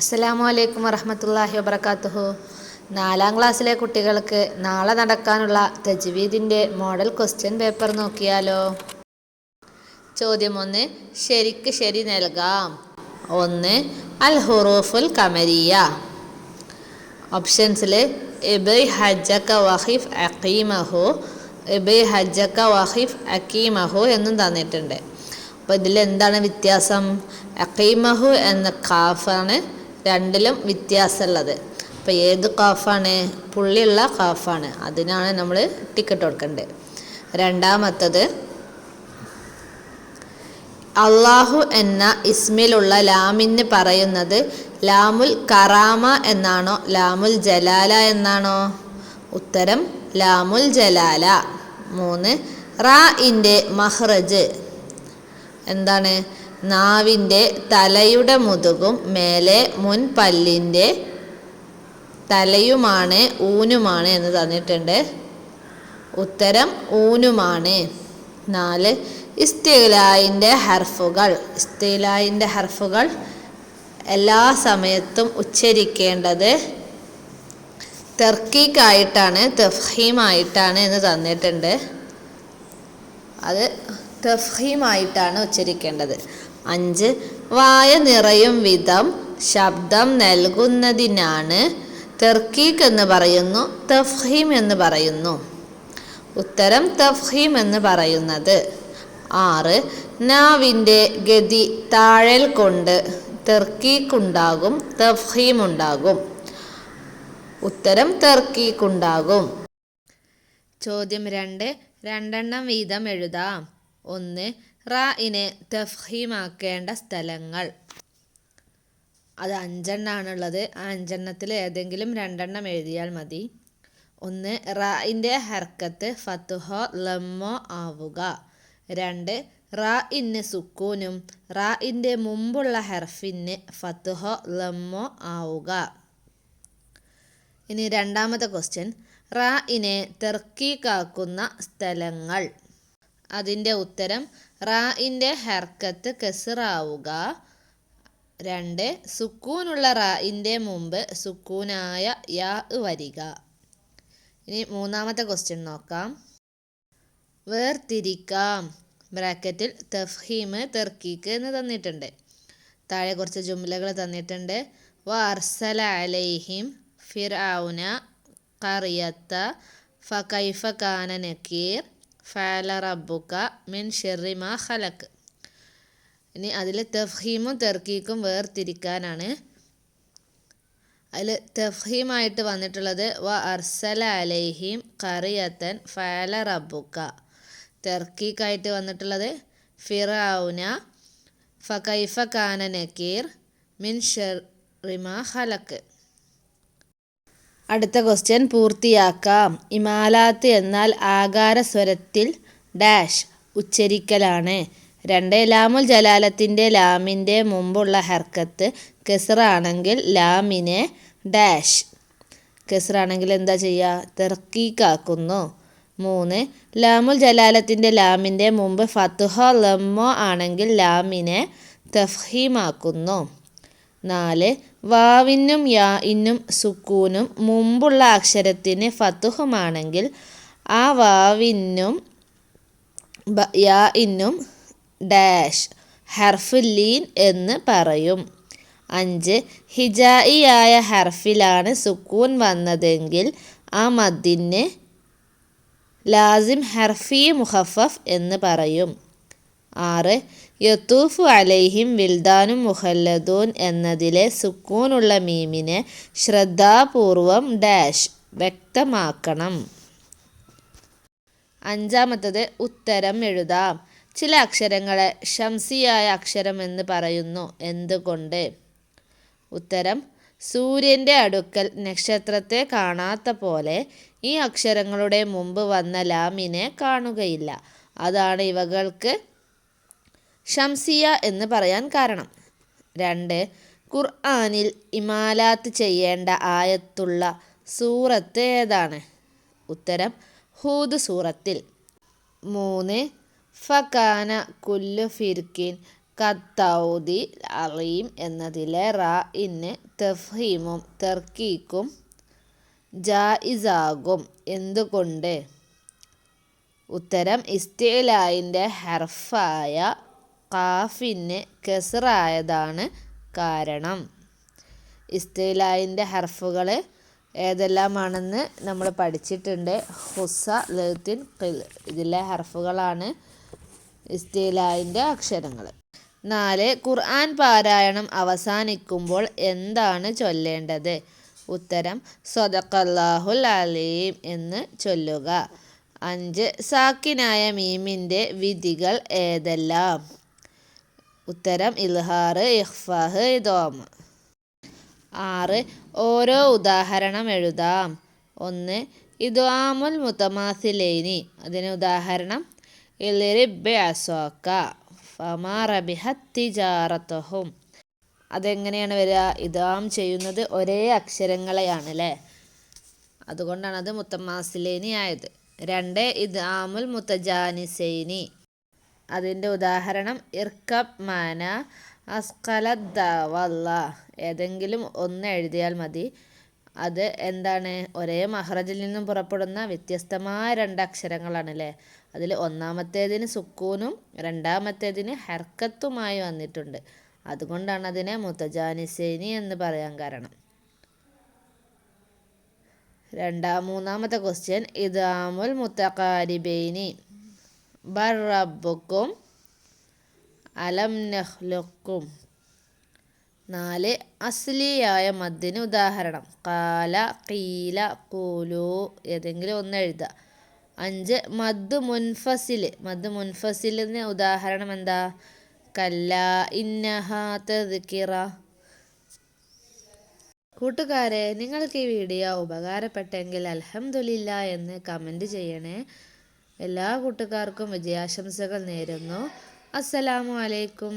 അസ്സലാമു അലൈക്കും വറഹമത്തല്ലാഹി വബർക്കാത്തുഹു നാലാം ക്ലാസ്സിലെ കുട്ടികൾക്ക് നാളെ നടക്കാനുള്ള തജ്വീദിന്റെ മോഡൽ ക്വസ്റ്റ്യൻ പേപ്പർ നോക്കിയാലോ? ചോദ്യം ഒന്ന് ശരിക്ക് ശരി നൽകാം. ഒന്ന് അൽ ഹുറൂഫുൽ കമരിയ. ഓപ്ഷൻസിൽ എബൈ ഹജ്ജക്ക വഹിഫ് അക്കീമഹു എബൈ ഹജ്ജക്ക വഹിഫ് അക്കീമഹു എന്നും തന്നിട്ടുണ്ട്. അപ്പോൾ ഇതിൽ എന്താണ് വ്യത്യാസം? അക്കീമഹു എന്ന കാഫാണ് രണ്ടിലും വ്യത്യാസമുള്ളത്. അപ്പോൾ ഏത് കാഫാണ്? പുള്ളിയുള്ള കാഫാണ്. അതിനാണ് നമ്മൾ ടിക്കറ്റ് കൊടുക്കേണ്ടത് രണ്ടാമത്തത് അള്ളാഹു എന്ന ഇസ്മിലുള്ള ലാമിന് പറയുന്നത് ലാമുൽ കറാമ എന്നാണോ? ലാമുൽ ജലാല എന്നാണോ? ഉത്തരം ലാമുൽ ജലാല. മൂന്ന് റാ ഇന്റെ മഹ്റജ്. എന്താണ്? നാവിന്റെ തലയുടെ മുതുകും മേലെ മുൻപല്ലിന്റെ തലയുമാണ് ഊനുമാണ് എന്ന് തന്നിട്ടുണ്ട്. ഉത്തരം ഊനുമാണ്. നാല് ഇസ്തിലായിന്റെ ഹർഫുകൾ. ഇസ്തിലായിന്റെ ഹർഫുകൾ എല്ലാ സമയത്തും ഉച്ചരിക്കേണ്ടത് തെർക്കീക്കായിട്ടാണ് തെഫീമായിട്ടാണ് എന്ന് തന്നിട്ടുണ്ട്. അത് തെഫീമായിട്ടാണ് ഉച്ചരിക്കേണ്ടത്. അഞ്ച്. വായ നിറയും വിധം ശബ്ദം നൽകുന്നതിനാണ് തെർക്കീക്ക് എന്ന് പറയുന്നു തഫ്ഹീം എന്ന് പറയുന്നു. ഉത്തരം തഫ്ഹീം എന്ന് പറയുന്നത്. ആറ്. നാവിന്റെ ഗതി താഴൽ കൊണ്ട് തെർക്കീക്കുണ്ടാകും തഫ്ഹീം ഉണ്ടാകും ഉത്തരം തെർക്കീക്കുണ്ടാകും ചോദ്യം രണ്ട്. രണ്ടെണ്ണം വീതം എഴുതാം. ഒന്ന്. റായിനെ തഫ്ഹീമാക്കേണ്ട സ്ഥലങ്ങൾ. അത് അഞ്ചെണ്ണാണുള്ളത്. ആ അഞ്ചെണ്ണത്തിൽ ഏതെങ്കിലും രണ്ടെണ്ണം എഴുതിയാൽ മതി. ഒന്ന് റായിന്റെ ഹർക്കത്ത് ഫത്തുഹോ ലമ്മോ ആവുക. രണ്ട് റാ ഇന്ന് സുക്കൂനും റാ ഇന്റെ മുമ്പുള്ള ഹർഫിന് ഫത്തുഹോ ലമ്മോ ആവുക. ഇനി രണ്ടാമത്തെ ക്വസ്റ്റ്യൻ. റാ ഇനെ തെർക്കീക്കാക്കുന്ന സ്ഥലങ്ങൾ. അതിന്റെ ഉത്തരം റാ ഇന്റെ ഹർക്കത്ത് കെസറാവുക. രണ്ട് സുക്കൂനുള്ള റായിന്റെ മുമ്പ് സുക്കൂനായ യാ വരിക. ഇനി മൂന്നാമത്തെ ക്വസ്റ്റ്യൻ നോക്കാം. വേർതിരിക്കാം. ബ്രാക്കറ്റിൽ തഫ്ഹീമ് തെർക്കീക്ക് എന്ന് തന്നിട്ടുണ്ട്. താഴെ കുറച്ച് ജുംലകൾ തന്നിട്ടുണ്ട്. വാർസല അലൈഹിം ഫിർ ഫിർഔന കറിയത്ത ഫകൈഫ കാന നക്കീർ. ഫാല റബ്ബുക മിൻ ഷെറി മാ ഖലക്ക് ഇനി അതിൽ തഫ്ഹീമും തെർക്കീക്കും വേർതിരിക്കാനാണ്. അതിൽ തഫ്ഹീമായിട്ട് വന്നിട്ടുള്ളത് വ അർസല അലൈഹിം കറിയത്തൻ ഫാല റബ്ബുക്ക തെർക്കീക്കായിട്ട് വന്നിട്ടുള്ളത് ഫിറൌന ഫകൈഫ കാന നക്കീർ മിൻ ഷെറിമ ഖലക്ക് അടുത്ത ക്വസ്റ്റ്യൻ പൂർത്തിയാക്കാം. ഇമാലാത്ത് എന്നാൽ ആകാരസ്വരത്തിൽ ഡാഷ് ഉച്ചരിക്കലാണ്. രണ്ട് ലാമുൽ ജലാലത്തിന്റെ ലാമിന്റെ മുമ്പുള്ള ഹർക്കത്ത് കെസറാണെങ്കിൽ ലാമിനെ ഡാഷ് കെസറാണെങ്കിൽ എന്താ ചെയ്യുക തെർക്കീക്കാക്കുന്നു. മൂന്ന് ലാമുൽ ജലാലത്തിന്റെ ലാമിന്റെ മുമ്പ് ഫത്തുഹ ലമ്മോ ആണെങ്കിൽ ലാമിനെ തഫ്ഹീമാക്കുന്നു. നാല് വാവിനും യാ ഇന്നും സുക്കൂനും മുമ്പുള്ള അക്ഷരത്തിന് ഫത്തുഹുമാണെങ്കിൽ ആ വാവിനും യാ ഇന്നും ഡാഷ് ഹർഫുല്ലീൻ എന്ന് പറയും. അഞ്ച് ഹിജായിയായ ഹർഫിലാണ് സുക്കൂൻ വന്നതെങ്കിൽ ആ മദ്ദിന് ലാസിം ഹർഫി മുഹഫഫ് എന്ന് പറയും. ആറ്. യത്തൂഫു അലൈഹിം വിൽദാനു മുഹല്ലദൂൻ എന്നതിലെ സുക്കൂനുള്ള മീമിനെ ശ്രദ്ധാപൂർവം ഡാഷ് വ്യക്തമാക്കണം. അഞ്ചാമത്തത് ഉത്തരം എഴുതാം. ചില അക്ഷരങ്ങളെ ഷംസിയായ അക്ഷരം എന്ന് പറയുന്നു. എന്തുകൊണ്ട്? ഉത്തരം സൂര്യന്റെ അടുക്കൽ നക്ഷത്രത്തെ കാണാത്ത പോലെ ഈ അക്ഷരങ്ങളുടെ മുമ്പ് വന്ന ലാമിനെ കാണുകയില്ല. അതാണ് ഇവകൾക്ക് ഷംസിയ എന്ന് പറയാൻ കാരണം. രണ്ട് ഖുർആാനിൽ ഇമാലാത്ത് ചെയ്യേണ്ട ആയത്തുള്ള സൂറത്ത് ഏതാണ്? ഉത്തരം ഹൂദ് സൂറത്തിൽ. മൂന്ന് ഫകാന കുല്ലു ഫിർക്കിൻ കത്തൗദി അറീം എന്നതിലെ റാ തഫീമും തെർക്കീക്കും ജായിസാകും. എന്തുകൊണ്ട്? ഉത്തരം ഇസ്തിലായിന്റെ ഹർഫായ കാഫിന് കെസറായതാണ് കാരണം. ഇസ്തിലായിന്റെ ഹർഫുകൾ ഏതെല്ലാമാണെന്ന് നമ്മൾ പഠിച്ചിട്ടുണ്ട്. ഹുസ ലത്തിൻ ഖിൽ. ഇതിലെ ഹർഫുകളാണ് ഇസ്തിലായിന്റെ അക്ഷരങ്ങൾ നാല് ഖുർആൻ പാരായണം അവസാനിക്കുമ്പോൾ എന്താണ് ചൊല്ലേണ്ടത്? ഉത്തരം സ്വതക്കല്ലാഹുൽ അലീം എന്ന് ചൊല്ലുക. അഞ്ച് സാക്കിനായ മീമിന്റെ വിധികൾ ഏതെല്ലാം? ഉത്തരം ഇൽഹാർ ഇഹ്ഫാഹ് ദോമ ആറ് ഓരോ ഉദാഹരണം എഴുതാം. ഒന്ന് ഇദ്വാമുൽ മുത്തമാസിലേനി അതിന് ഉദാഹരണം ഇലിറിബ് അസോക്ക ഫമാ അതെങ്ങനെയാണ് വരിക? ഇദാം ചെയ്യുന്നത് ഒരേ അക്ഷരങ്ങളെയാണ് അല്ലേ? അതുകൊണ്ടാണ് അത് മുത്തമാസിലേനി ആയത്. രണ്ട് ഇദാമുൽ മുത്തജാനിസൈനി അതിന്റെ ഉദാഹരണം ഇർക്കബ് മാന അസ്കലദ്ദവല്ല ഏതെങ്കിലും ഒന്ന് എഴുതിയാൽ മതി. അത് എന്താണ്? ഒരേ മഹ്റജിൽ നിന്നും പുറപ്പെടുന്ന വ്യത്യസ്തമായ രണ്ട് അക്ഷരങ്ങളാണ് അല്ലേ അതിൽ ഒന്നാമത്തേതിന് സുക്കൂനും രണ്ടാമത്തേതിന് ഹർക്കത്തുമായി വന്നിട്ടുണ്ട്. അതുകൊണ്ടാണ് അതിനെ മുത്തജാനിസേനി എന്ന് പറയാൻ കാരണം. രണ്ടാം മൂന്നാമത്തെ ക്വസ്റ്റ്യൻ ഇദാമുൽ ബറബുക്കും അലം നഹ്ലുക്കും നാല് അസ്ലിയായ മദ്ദിന് ഉദാഹരണം. കാല കീല കൂലു ഏതെങ്കിലും ഒന്ന് എഴുതുക. അഞ്ച് മദ് മുൻഫസിൽ മദ് മുൻഫസിലിന് ഉദാഹരണം എന്താ? കല്ല ഇന്നഹ കൂട്ടുകാരെ നിങ്ങൾക്ക് ഈ വീഡിയോ ഉപകാരപ്പെട്ടെങ്കിൽ അലഹമുല്ല എന്ന് കമന്റ് ചെയ്യണേ. എല്ലാ കൂട്ടുകാർക്കും വിജയാശംസകൾ നേരുന്നു. അസ്സലാമു അലൈക്കും.